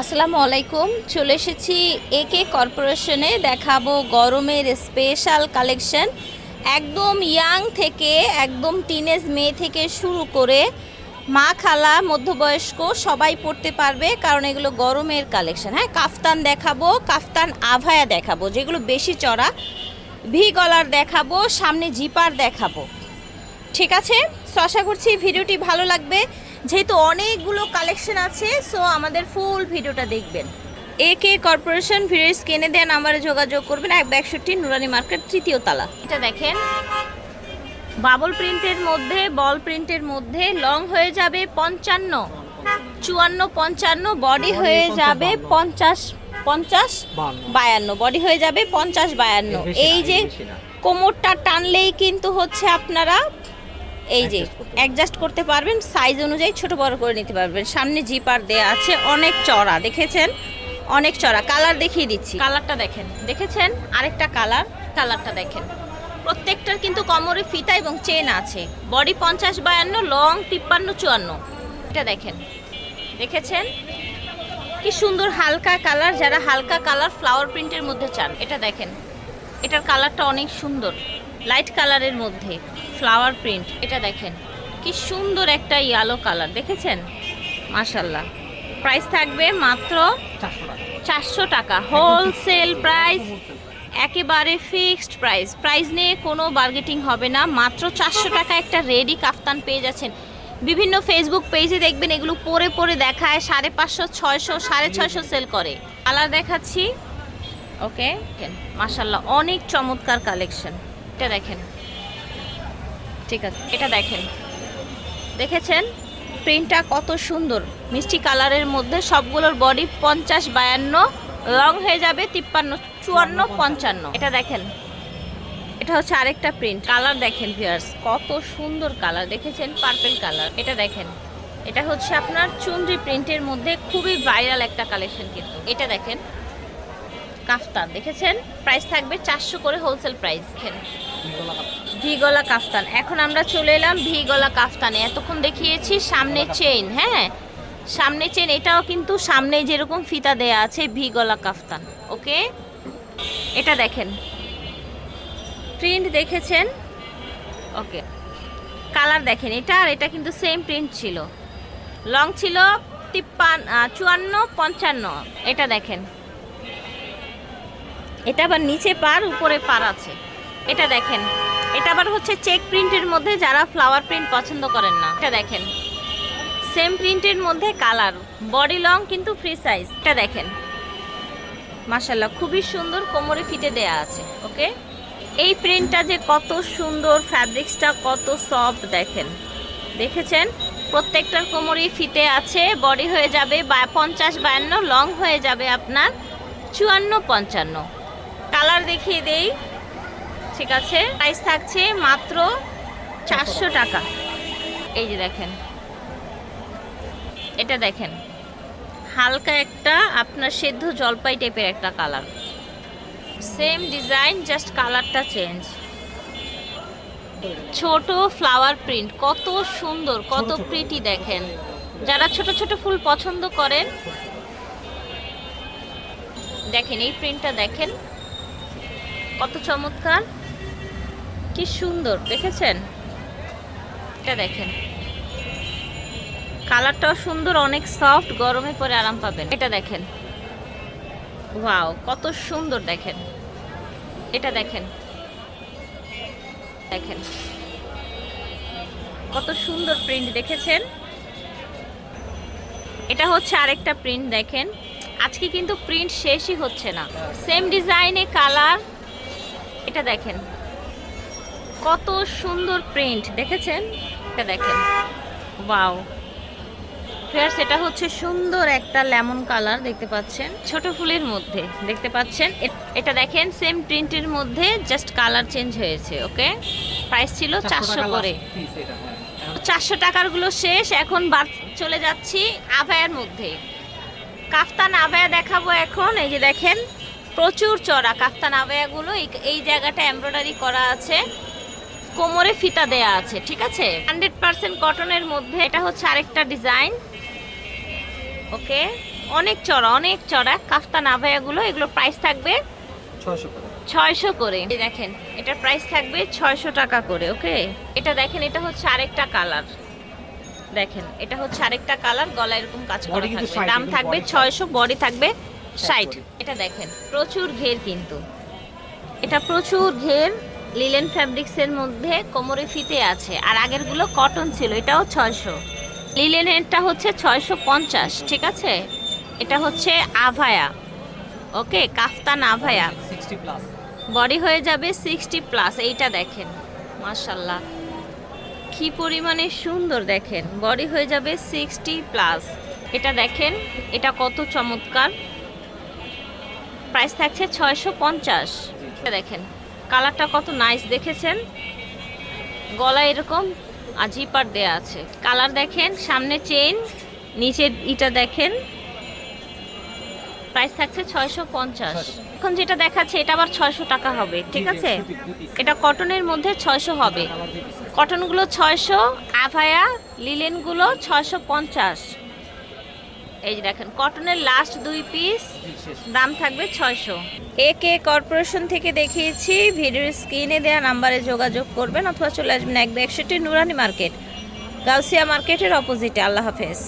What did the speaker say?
আসসালামু আলাইকুম। চলে এসেছি একে কর্পোরেশনে দেখাবো গরমের স্পেশাল কালেকশন একদম ইয়াং থেকে, একদম টিনেজ মেয়ে থেকে শুরু করে মা খালা, মধ্যবয়স্ক সবাই পড়তে পারবে, কারণ এগুলো গরমের কালেকশন হ্যাঁ কাফতান দেখাবো, কাফতান আভায়া দেখাবো, যেগুলো বেশি চড়া। ভি গলার দেখাবো, সামনে জিপার দেখাবো। ঠিক আছে? আশা করছি ভিডিওটি ভালো লাগবে। যেহেতু অনেকগুলো কালেকশন আছে সো আমাদের ফুল ভিডিওটা দেখবেন। এ কে কর্পোরেশন ভিডিও স্ক্রিনে দেওয়া নাম্বারে যোগাযোগ করবেন। এক একষট্টি নুরানি মার্কেট তৃতীয় তালা। এটা দেখেন। বাবল প্রিন্টের মধ্যে বল প্রিন্টের মধ্যে লং হয়ে যাবে পঞ্চান্ন। চুয়ান্ন পঞ্চান্ন বডি হয়ে যাবে পঞ্চাশ পঞ্চাশ বায়ান্ন। বডি হয়ে যাবে পঞ্চাশ বায়ান্ন। এই যে কোমরটা টানলেই কিন্তু হচ্ছে আপনারা এই যে অ্যাডজাস্ট করতে পারবেন। সাইজ অনুযায়ী ছোট বড় করে নিতে পারবেন। সামনে জিপার দেয়া আছে অনেক চড়া দেখেছেন? অনেক চড়া। কালার দেখিয়ে দিচ্ছি। কালারটা দেখেন। দেখেছেন? আরেকটা কালার কালারটা দেখেন। প্রত্যেকটার কিন্তু কোমরে ফিতা এবং চেন আছে। বডি পঞ্চাশ বায়ান্ন লং তিপ্পান্ন চুয়ান্ন। এটা দেখেন। দেখেছেন? কি সুন্দর হালকা কালার যারা হালকা কালার ফ্লাওয়ার প্রিন্টের মধ্যে চান এটা দেখেন। এটার কালারটা অনেক সুন্দর। লাইট কালারের মধ্যে। ফ্লাওয়ার প্রিন্ট এটা দেখেন। কি সুন্দর একটা ইয়েলো কালার দেখেছেন? মাশাল্লাহ প্রাইস থাকবে মাত্র চারশো টাকা। হোলসেল প্রাইস একেবারে ফিক্সড প্রাইস প্রাইস নিয়ে কোনো বার্গেটিং হবে না। মাত্র চারশো টাকা একটা রেডি কাফতান পেয়ে যাচ্ছেন। বিভিন্ন ফেসবুক পেজে দেখবেন এগুলো পরে পরে দেখায়, সাড়ে পাঁচশো, ছয়শো, সাড়ে ছয়শো সেল করে। কালার দেখাচ্ছি। ওকে মাশাল্লাহ অনেক চমৎকার কালেকশন এটা দেখেন। ঠিক আছে, এটা দেখেন। দেখেছেন? প্রিন্টটা কত সুন্দর। মিষ্টি কালারের মধ্যে সবগুলোর বডি পঞ্চাশ বায়ান্ন রং হয়ে যাবে তিপ্পান্ন, চুয়ান্ন, পঞ্চান্ন। এটা দেখেন। এটা হচ্ছে আরেকটা প্রিন্ট কালার দেখেন ভিয়ার্স কত সুন্দর কালার দেখেছেন? পার্পেল কালার এটা দেখেন। এটা হচ্ছে আপনার চুনরি প্রিন্টের মধ্যে খুবই ভাইরাল একটা কালেকশন কিন্তু। এটা দেখেন। কাফতান। দেখেছেন? প্রাইস থাকবে চারশো করে হোলসেল প্রাইস দেখেন। ভি গলা কাফতান। এখন আমরা চলে এলাম ভি গলা কাফতানে। এতক্ষণ দেখিয়েছি সামনে চেইন হ্যাঁ? সামনে চেইন এটাও কিন্তু সামনে যেরকম ফিতা দেয়া আছে ভি গলা কাফতান। ওকে? এটা দেখেন। প্রিন্ট দেখেছেন? ওকে। কালার দেখেন, এটা আর এটা কিন্তু সেম প্রিন্ট ছিল। লং ছিল তিপ্পান চুয়ান্ন, পঞ্চান্ন। এটা দেখেন। এটা আবার নিচে পার, উপরে পার আছে। এটা দেখেন। এটা আবার হচ্ছে চেক প্রিন্টের মধ্যে যারা ফ্লাওয়ার প্রিন্ট পছন্দ করেন না। এটা দেখেন। সেম প্রিন্টের মধ্যে কালার বডি লং কিন্তু ফ্রি সাইজ এটা দেখেন। মাশাল্লাহ খুবই সুন্দর কোমরে ফিটে দেয়া আছে ওকে এই প্রিন্টটা যে কত সুন্দর ফ্যাব্রিক্সটা কত সফট দেখেন। দেখেছেন? প্রত্যেকটার কোমরেই ফিটে আছে বডি হয়ে যাবে বা পঞ্চাশ বায়ান্ন লং হয়ে যাবে আপনার চুয়ান্ন, পঞ্চান্ন। কালার দেখিয়ে দেই। ঠিক আছে। প্রাইস থাকছে মাত্র চারশো টাকা। এই যে দেখেন। এটা দেখেন। হালকা একটা আপনার সেদ্ধ জলপাই টাইপের একটা কালার সেম ডিজাইন জাস্ট কালারটা চেঞ্জ ছোট ফ্লাওয়ার প্রিন্ট কত সুন্দর কত প্রিটি দেখেন। যারা ছোট ছোট ফুল পছন্দ করেন দেখেন এই প্রিন্টটা দেখেন। কত চমৎকার। কি সুন্দর, দেখেছেন? এটা দেখেন। কালারটাও সুন্দর, অনেক সফট গরমে পরে আরাম পাবেন। এটা দেখেন। ওয়াও, কত সুন্দর দেখেন। এটা দেখেন। দেখেন। কত সুন্দর প্রিন্ট দেখেছেন? এটা হচ্ছে আরেকটা প্রিন্ট দেখেন। আজকে কিন্তু প্রিন্ট শেষই হচ্ছে না। সেম ডিজাইনে কালার এটা দেখেন। কত সুন্দর প্রিন্ট দেখেছেন? এটা দেখেন। ওয়াও ফ্রেন্ডস এটা হচ্ছে সুন্দর একটা লেমন কালার দেখতে পাচ্ছেন? ছোট ফুলের মধ্যে দেখতে পাচ্ছেন? এটা দেখেন সেম প্রিন্টের মধ্যে জাস্ট কালার চেঞ্জ হয়েছে ওকে প্রাইস ছিল চারশো করে। চারশো টাকারগুলো শেষ এখন চলে যাচ্ছি আভায়ার মধ্যে। কাফতান আভায়া দেখাবো এখন এই যে দেখেন প্রচুর চড়া কাফতান আভায়াগুলো এই জায়গাটা এমব্রয়ডারি করা আছে। কোমরে ফিতা দেয়া আছে ঠিক আছে? হান্ড্রেড পার্সেন্ট কটনের মধ্যে এটা হচ্ছে আরেকটা ডিজাইন ওকে? অনেক চড়া অনেক চড়া। কাফতান আভায়াগুলো এগুলো প্রাইস থাকবে ছয়শো করে। দেখেন এটার প্রাইস থাকবে ছয়শো টাকা করে ওকে? এটা দেখেন এটা হচ্ছে আরেকটা কালার দেখেন এটা হচ্ছে আরেকটা কালার গলা এরকম কাজ করা থাকবে। দাম থাকবে ছয়শো বডি থাকবে ষাট এটা দেখেন প্রচুর ঘের কিন্তু। এটা প্রচুর ঘের। লিলেন ফ্যাব্রিক্সের মধ্যে কোমরে ফিতে আছে আর আগেরগুলো কটন ছিল এটাও ছয়শো। লিলেনেরটা হচ্ছে ছয়শো পঞ্চাশ ঠিক আছে? এটা হচ্ছে আভায়া ওকে? কাফতান আভায়া। বডি হয়ে যাবে সিক্সটি প্লাস এইটা দেখেন মাশাল্লাহ। কি পরিমাণে সুন্দর দেখেন বডি হয়ে যাবে সিক্সটি প্লাস। এটা দেখেন এটা কত চমৎকার। প্রাইস থাকছে ছয়শো পঞ্চাশ। দেখেন কালারটা কত নাইস দেখেছেন? গলা এরকম আজিপার দেয়া আছে। কালার দেখেন সামনে চেইন নিচে ইটা দেখেন। প্রাইস থাকছে ছয়শো পঞ্চাশ। এখন যেটা দেখাচ্ছে এটা আবার ছয়শো টাকা হবে ঠিক আছে? এটা কটনের মধ্যে ছয়শো হবে। কটনগুলো ছয়শো আভায়া লিলেনগুলো ছয়শো পঞ্চাশ। এই দেখেন কটনের লাস্ট দুই পিস দাম থাকবে ছয়শো। এ কে কর্পোরেশন থেকে দেখিয়েছি, ভিডিওর স্ক্রিনে দেওয়া নাম্বারে যোগাযোগ করবেন অথবা চলে আসবেন এক একশোটি নুরানি মার্কেট গাউসিয়া মার্কেটের অপোজিটে আল্লাহ হাফেজ।